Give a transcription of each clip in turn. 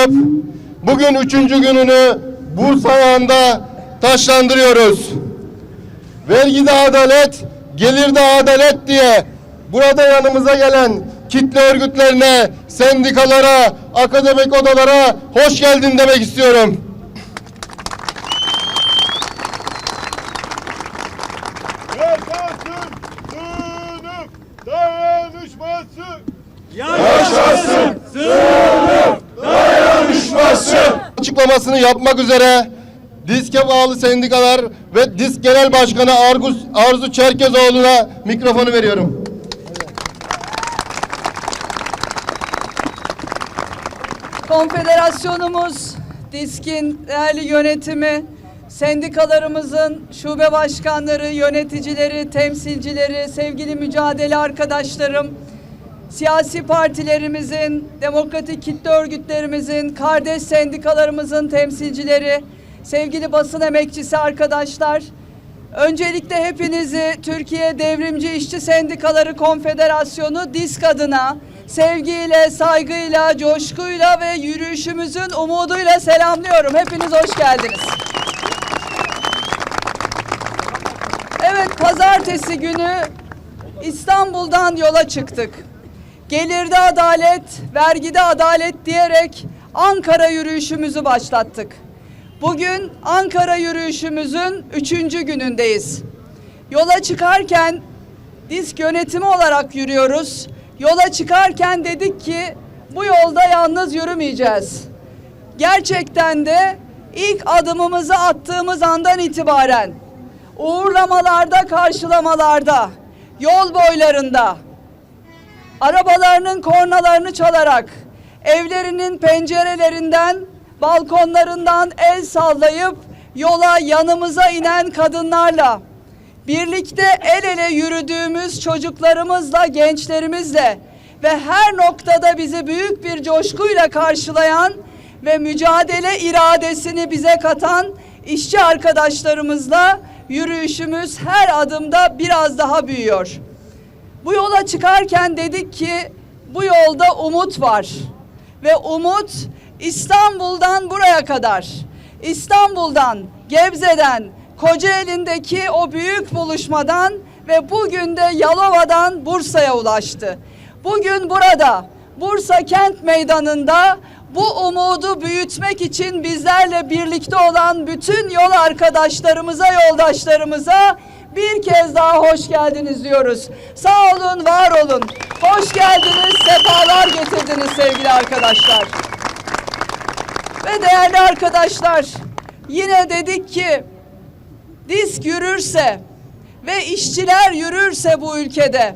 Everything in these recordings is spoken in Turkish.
çıkıp bugün üçüncü gününü bu sayanda taşlandırıyoruz. Vergide adalet, gelirde adalet diye burada yanımıza gelen kitle örgütlerine, sendikalara, akademik odalara hoş geldin demek istiyorum. Açıklamasını yapmak üzere DİSK'e bağlı sendikalar ve DİSK Genel Başkanı Argus, Arzu Çerkezoğlu'na mikrofonu veriyorum. Konfederasyonumuz, DİSK'in değerli yönetimi, sendikalarımızın şube başkanları, yöneticileri, temsilcileri, sevgili mücadele arkadaşlarım, siyasi partilerimizin, demokratik kitle örgütlerimizin, kardeş sendikalarımızın temsilcileri, sevgili basın emekçisi arkadaşlar, öncelikle hepinizi Türkiye Devrimci İşçi Sendikaları Konfederasyonu DİSK adına sevgiyle, saygıyla, coşkuyla ve yürüyüşümüzün umuduyla selamlıyorum. Hepiniz hoş geldiniz. Evet, pazartesi günü İstanbul'dan yola çıktık. Gelirde adalet, vergide adalet diyerek Ankara yürüyüşümüzü başlattık. Bugün Ankara yürüyüşümüzün üçüncü günündeyiz. Yola çıkarken disk yönetimi olarak yürüyoruz. Yola çıkarken dedik ki bu yolda yalnız yürümeyeceğiz. Gerçekten de ilk adımımızı attığımız andan itibaren uğurlamalarda, karşılamalarda, yol boylarında, arabalarının kornalarını çalarak, evlerinin pencerelerinden, balkonlarından el sallayıp yola yanımıza inen kadınlarla, birlikte el ele yürüdüğümüz çocuklarımızla, gençlerimizle ve her noktada bizi büyük bir coşkuyla karşılayan ve mücadele iradesini bize katan işçi arkadaşlarımızla yürüyüşümüz her adımda biraz daha büyüyor. Bu yola çıkarken dedik ki bu yolda umut var. Ve umut İstanbul'dan buraya kadar. İstanbul'dan, Gebze'den, Kocaeli'ndeki o büyük buluşmadan ve bugün de Yalova'dan Bursa'ya ulaştı. Bugün burada Bursa Kent Meydanı'nda bu umudu büyütmek için bizlerle birlikte olan bütün yol arkadaşlarımıza, yoldaşlarımıza bir kez daha hoş geldiniz diyoruz. Sağ olun, var olun. Hoş geldiniz, sefalar getirdiniz sevgili arkadaşlar. Ve değerli arkadaşlar, yine dedik ki disk yürürse ve işçiler yürürse bu ülkede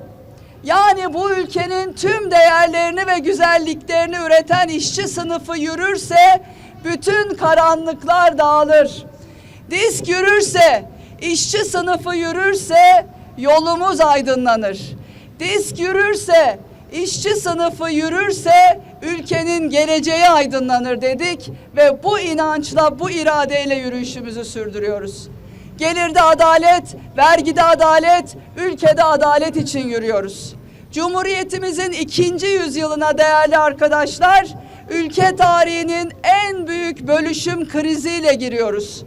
yani bu ülkenin tüm değerlerini ve güzelliklerini üreten işçi sınıfı yürürse bütün karanlıklar dağılır. Disk yürürse, işçi sınıfı yürürse yolumuz aydınlanır. Disk yürürse, işçi sınıfı yürürse ülkenin geleceği aydınlanır dedik ve bu inançla, bu iradeyle yürüyüşümüzü sürdürüyoruz. Gelirde adalet, vergide adalet, ülkede adalet için yürüyoruz. Cumhuriyetimizin ikinci yüzyılına değerli arkadaşlar, ülke tarihinin en büyük bölüşüm kriziyle giriyoruz.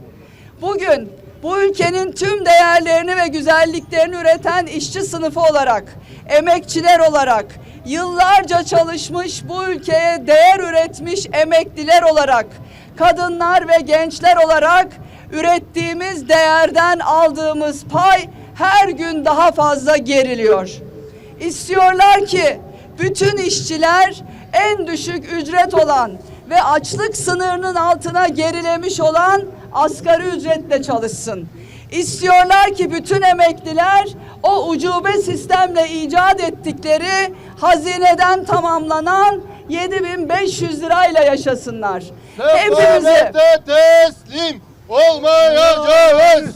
Bugün bu ülkenin tüm değerlerini ve güzelliklerini üreten işçi sınıfı olarak, emekçiler olarak, yıllarca çalışmış bu ülkeye değer üretmiş emekliler olarak, kadınlar ve gençler olarak ürettiğimiz değerden aldığımız pay her gün daha fazla geriliyor. İstiyorlar ki bütün işçiler en düşük ücret olan ve açlık sınırının altına gerilemiş olan asgari ücretle çalışsın. İstiyorlar ki bütün emekliler o ucube sistemle icat ettikleri hazineden tamamlanan 7500 lirayla yaşasınlar. Hepimizi teslim olmayacağız.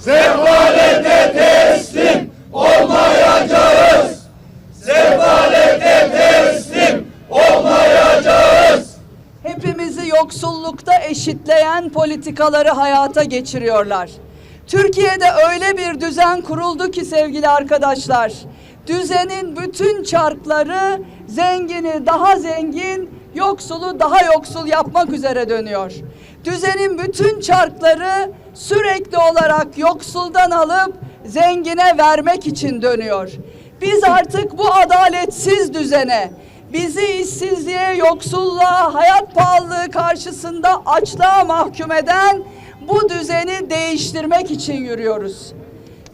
Sefalete teslim olmayacağız. Sefalete teslim olmayacağız. Yoksullukta eşitleyen politikaları hayata geçiriyorlar. Türkiye'de öyle bir düzen kuruldu ki sevgili arkadaşlar, Düzenin bütün çarkları zengini daha zengin, yoksulu daha yoksul yapmak üzere dönüyor. Düzenin bütün çarkları sürekli olarak yoksuldan alıp zengine vermek için dönüyor. Biz artık bu adaletsiz düzene, bizi işsizliğe, yoksulluğa, hayat pahalılığı karşısında açlığa mahkum eden bu düzeni değiştirmek için yürüyoruz.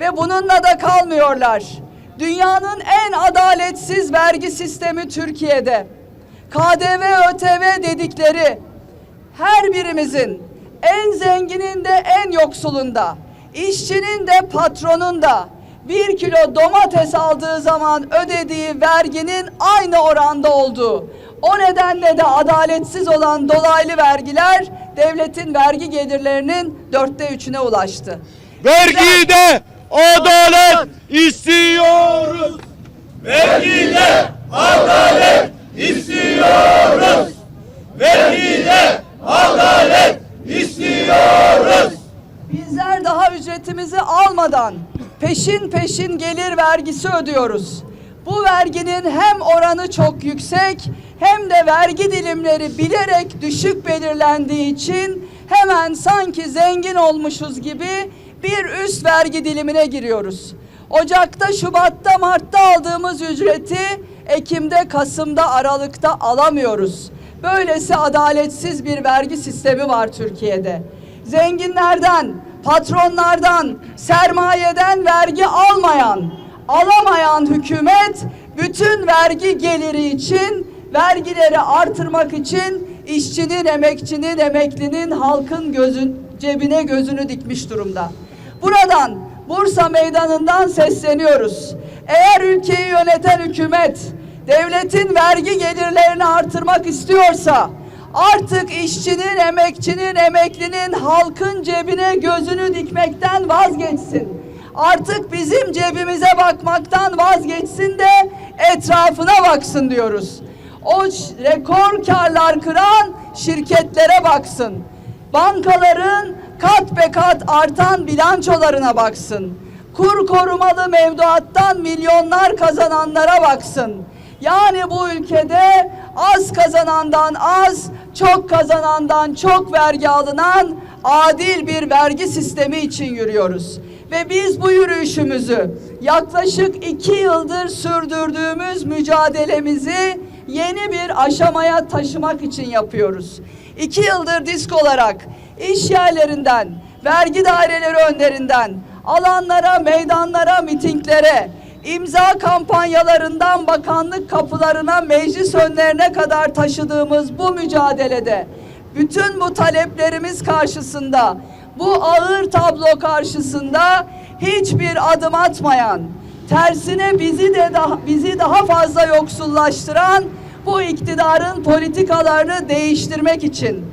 Ve bununla da kalmıyorlar. Dünyanın en adaletsiz vergi sistemi Türkiye'de. KDV, ÖTV dedikleri her birimizin en zenginin de en yoksulunda, işçinin de patronun da bir kilo domates aldığı zaman ödediği verginin aynı oranda olduğu. O nedenle de adaletsiz olan dolaylı vergiler devletin vergi gelirlerinin dörtte üçüne ulaştı. Vergide adalet istiyoruz. Vergide adalet istiyoruz. Vergide adalet istiyoruz. Bizler daha ücretimizi almadan peşin peşin gelir vergisi ödüyoruz. Bu verginin hem oranı çok yüksek hem de vergi dilimleri bilerek düşük belirlendiği için hemen sanki zengin olmuşuz gibi bir üst vergi dilimine giriyoruz. Ocakta, Şubat'ta, Mart'ta aldığımız ücreti Ekim'de, Kasım'da, Aralık'ta alamıyoruz. Böylesi adaletsiz bir vergi sistemi var Türkiye'de. Zenginlerden, patronlardan, sermayeden vergi almayan, alamayan hükümet bütün vergi geliri için, vergileri artırmak için işçinin, emekçinin, emeklinin, halkın gözün, cebine gözünü dikmiş durumda. Buradan Bursa meydanından sesleniyoruz. Eğer ülkeyi yöneten hükümet devletin vergi gelirlerini artırmak istiyorsa artık işçinin, emekçinin, emeklinin halkın cebine gözünü dikmekten vazgeçsin. Artık bizim cebimize bakmaktan vazgeçsin de etrafına baksın diyoruz. O rekor karlar kıran şirketlere baksın. Bankaların kat be kat artan bilançolarına baksın. Kur korumalı mevduattan milyonlar kazananlara baksın. Yani bu ülkede az kazanandan az, çok kazanandan çok vergi alınan adil bir vergi sistemi için yürüyoruz. Ve biz bu yürüyüşümüzü yaklaşık iki yıldır sürdürdüğümüz mücadelemizi yeni bir aşamaya taşımak için yapıyoruz. İki yıldır disk olarak iş yerlerinden, vergi daireleri önlerinden, alanlara, meydanlara, mitinglere, imza kampanyalarından bakanlık kapılarına, meclis önlerine kadar taşıdığımız bu mücadelede bütün bu taleplerimiz karşısında, bu ağır tablo karşısında hiçbir adım atmayan, tersine bizi de daha, bizi daha fazla yoksullaştıran bu iktidarın politikalarını değiştirmek için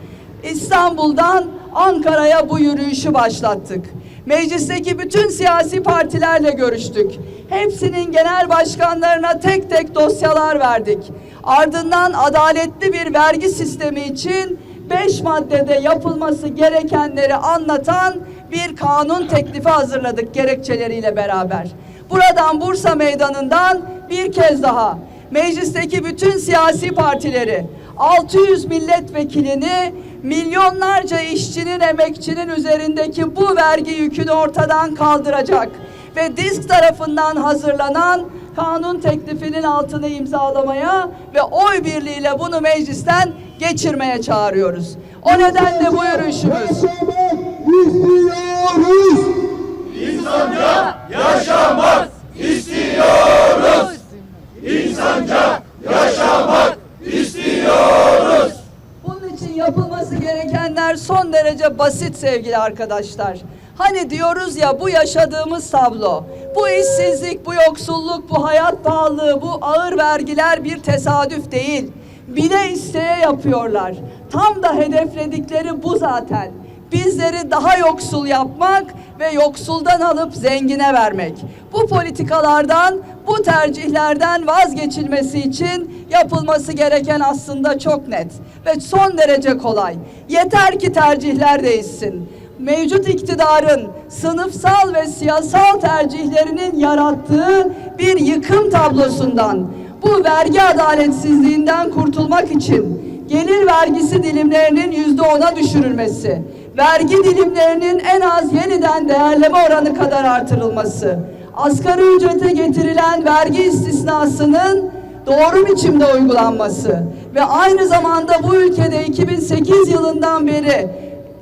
İstanbul'dan Ankara'ya bu yürüyüşü başlattık. Meclisteki bütün siyasi partilerle görüştük. Hepsinin genel başkanlarına tek tek dosyalar verdik. Ardından adaletli bir vergi sistemi için beş maddede yapılması gerekenleri anlatan bir kanun teklifi hazırladık gerekçeleriyle beraber. Buradan Bursa Meydanı'ndan bir kez daha meclisteki bütün siyasi partileri 600 milletvekilini milyonlarca işçinin emekçinin üzerindeki bu vergi yükünü ortadan kaldıracak ve disk tarafından hazırlanan kanun teklifinin altını imzalamaya ve oy birliğiyle bunu meclisten geçirmeye çağırıyoruz. O nedenle bu yürüyüşümüz İstiyoruz. İnsanca yaşamak istiyoruz. İnsanca yaşamak istiyoruz. Bunun için yapılması gerekenler son derece basit sevgili arkadaşlar. Hani diyoruz ya bu yaşadığımız tablo, bu işsizlik, bu yoksulluk, bu hayat pahalılığı, bu ağır vergiler bir tesadüf değil. Bile isteye yapıyorlar. Tam da hedefledikleri bu zaten. Bizleri daha yoksul yapmak ve yoksuldan alıp zengine vermek. Bu politikalardan, bu tercihlerden vazgeçilmesi için yapılması gereken aslında çok net ve son derece kolay. Yeter ki tercihler değişsin. mevcut iktidarın sınıfsal ve siyasal tercihlerinin yarattığı bir yıkım tablosundan, bu vergi adaletsizliğinden kurtulmak için gelir vergisi dilimlerinin yüzde ona düşürülmesi, vergi dilimlerinin en az yeniden değerleme oranı kadar artırılması, asgari ücrete getirilen vergi istisnasının doğru biçimde uygulanması ve aynı zamanda bu ülkede 2008 yılından beri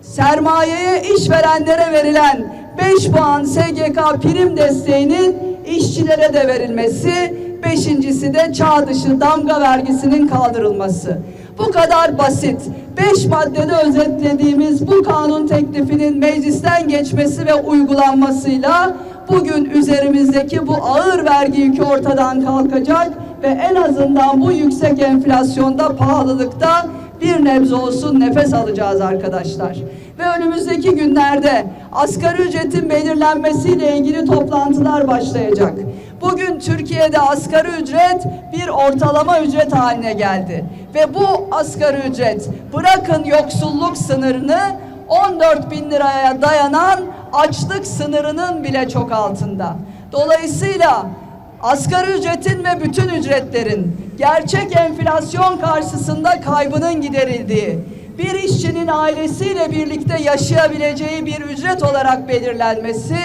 sermayeye işverenlere verilen 5 puan SGK prim desteğinin işçilere de verilmesi, beşincisi de çağ dışı damga vergisinin kaldırılması. Bu kadar basit. Beş maddede özetlediğimiz bu kanun teklifinin meclisten geçmesi ve uygulanmasıyla bugün üzerimizdeki bu ağır vergi yükü ortadan kalkacak ve en azından bu yüksek enflasyonda, pahalılıkta bir nebze olsun nefes alacağız arkadaşlar. Ve önümüzdeki günlerde asgari ücretin belirlenmesiyle ilgili toplantılar başlayacak. Bugün Türkiye'de asgari ücret bir ortalama ücret haline geldi. Ve bu asgari ücret bırakın yoksulluk sınırını 14 bin liraya dayanan açlık sınırının bile çok altında. Dolayısıyla asgari ücretin ve bütün ücretlerin gerçek enflasyon karşısında kaybının giderildiği, bir işçinin ailesiyle birlikte yaşayabileceği bir ücret olarak belirlenmesi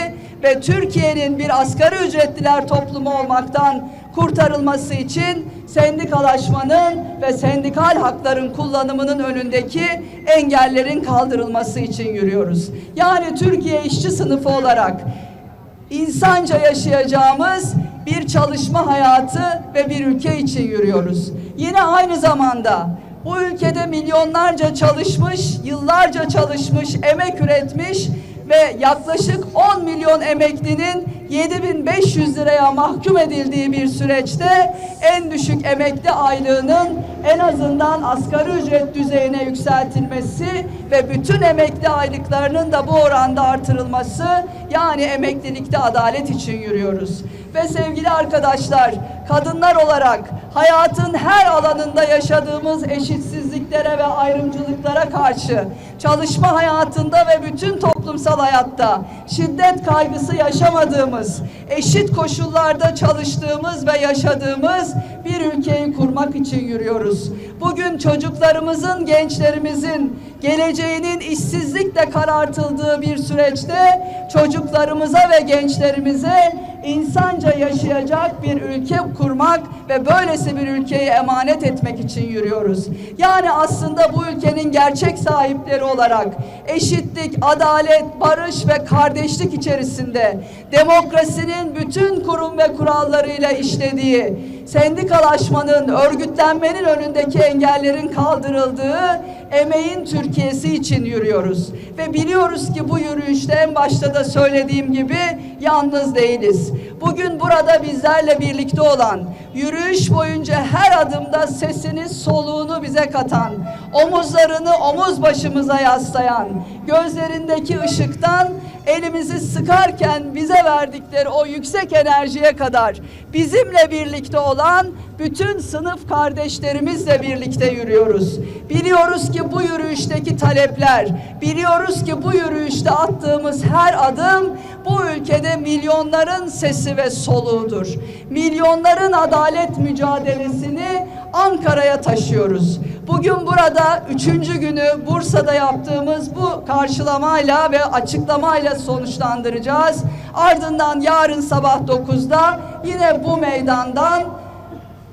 ve Türkiye'nin bir asgari ücretliler toplumu olmaktan kurtarılması için sendikalaşmanın ve sendikal hakların kullanımının önündeki engellerin kaldırılması için yürüyoruz. Yani Türkiye işçi sınıfı olarak insanca yaşayacağımız bir çalışma hayatı ve bir ülke için yürüyoruz. Yine aynı zamanda bu ülkede milyonlarca çalışmış, yıllarca çalışmış, emek üretmiş ve yaklaşık 10 milyon emeklinin 7500 liraya mahkum edildiği bir süreçte en düşük emekli aylığının en azından asgari ücret düzeyine yükseltilmesi ve bütün emekli aylıklarının da bu oranda artırılması yani emeklilikte adalet için yürüyoruz. Ve sevgili arkadaşlar, kadınlar olarak hayatın her alanında yaşadığımız eşitsizliklere ve ayrımcılıklara karşı çalışma hayatında ve bütün toplumsal hayatta şiddet kaygısı yaşamadığımız, eşit koşullarda çalıştığımız ve yaşadığımız bir ülkeyi kurmak için yürüyoruz. Bugün çocuklarımızın, gençlerimizin geleceğinin işsizlikle karartıldığı bir süreçte çocuklarımıza ve gençlerimize insanca yaşayacak bir ülke kurmak ve böylesi bir ülkeyi emanet etmek için yürüyoruz. Yani aslında bu ülkenin gerçek sahipleri olarak eşitlik, adalet, barış ve kardeşlik içerisinde demokrasinin bütün kurum ve kurallarıyla işlediği, sendikalaşmanın, örgütlenmenin önündeki engellerin kaldırıldığı emeğin Türkiye'si için yürüyoruz. Ve biliyoruz ki bu yürüyüşte en başta da söylediğim gibi yalnız değiliz. Bugün burada bizlerle birlikte olan, yürüyüş boyunca her adımda sesini, soluğunu bize katan, omuzlarını omuz başımıza yaslayan, gözlerindeki ışıktan elimizi sıkarken bize verdikleri o yüksek enerjiye kadar bizimle birlikte olan bütün sınıf kardeşlerimizle birlikte yürüyoruz. Biliyoruz ki bu yürüyüşteki talepler, biliyoruz ki bu yürüyüşte attığımız her adım bu ülkede milyonların sesi ve soluğudur. Milyonların adalet mücadelesini Ankara'ya taşıyoruz. Bugün burada üçüncü günü Bursa'da yaptığımız bu karşılamayla ve açıklamayla sonuçlandıracağız. Ardından yarın sabah 9'da yine bu meydandan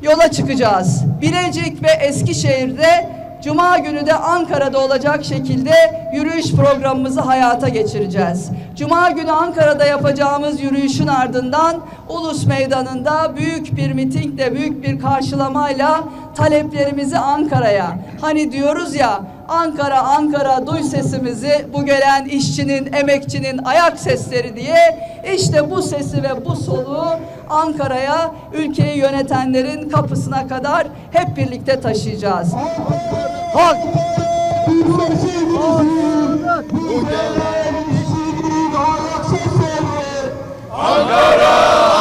yola çıkacağız. Bilecik ve Eskişehir'de Cuma günü de Ankara'da olacak şekilde yürüyüş programımızı hayata geçireceğiz. Cuma günü Ankara'da yapacağımız yürüyüşün ardından Ulus Meydanı'nda büyük bir mitingle, büyük bir karşılamayla taleplerimizi Ankara'ya. Hani diyoruz ya Ankara Ankara duy sesimizi bu gelen işçinin, emekçinin ayak sesleri diye işte bu sesi ve bu soluğu Ankara'ya ülkeyi yönetenlerin kapısına kadar hep birlikte taşıyacağız. Hak! Ankara,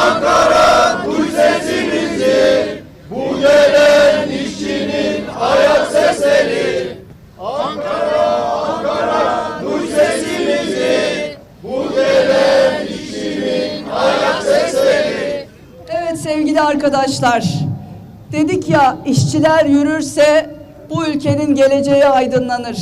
Ankara duy sesimizi. Bu gelen işçinin ayak sesleri. Ankara, Ankara duy sesimizi. Bu gelen işçinin ayak sesleri. Evet sevgili arkadaşlar. Dedik ya işçiler yürürse bu ülkenin geleceği aydınlanır.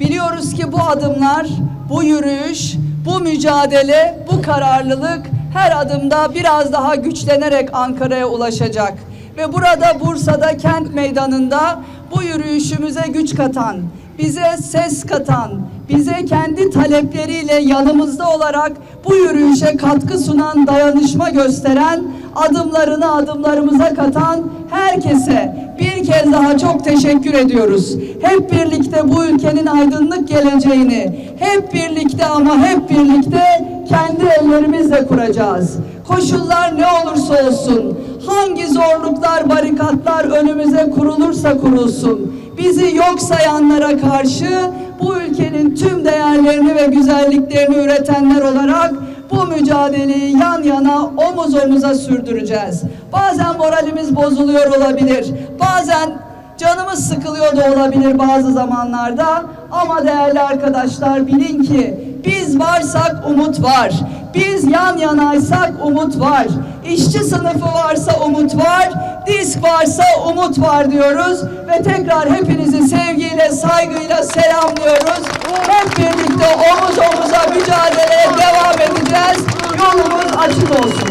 Biliyoruz ki bu adımlar, bu yürüyüş, bu mücadele, bu kararlılık her adımda biraz daha güçlenerek Ankara'ya ulaşacak. Ve burada Bursa'da kent meydanında bu yürüyüşümüze güç katan, bize ses katan, bize kendi talepleriyle yanımızda olarak bu yürüyüşe katkı sunan, dayanışma gösteren, adımlarını adımlarımıza katan herkese bir kez daha çok teşekkür ediyoruz. Hep birlikte bu ülkenin aydınlık geleceğini, hep birlikte ama hep birlikte kendi ellerimizle kuracağız. Koşullar ne olursa olsun, hangi zorluklar, barikatlar önümüze kurulursa kurulsun, bizi yok sayanlara karşı bu ülkenin tüm değerlerini ve güzelliklerini üretenler olarak bu mücadeleyi yan yana omuz omuza sürdüreceğiz. Bazen moralimiz bozuluyor olabilir. Bazen canımız sıkılıyor da olabilir bazı zamanlarda. Ama değerli arkadaşlar bilin ki biz varsak umut var. Biz yan yanaysak umut var. İşçi sınıfı varsa umut var. Disk varsa umut var diyoruz. Ve tekrar hepinizi sevgiyle, saygıyla selamlıyoruz. Hep birlikte omuz omuza mücadeleye devam edeceğiz. Yolumuz açık olsun.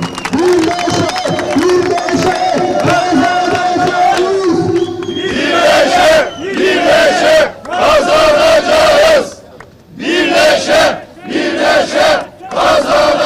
Birleşe, birleşe kazanacağız. Birleşe, Azam!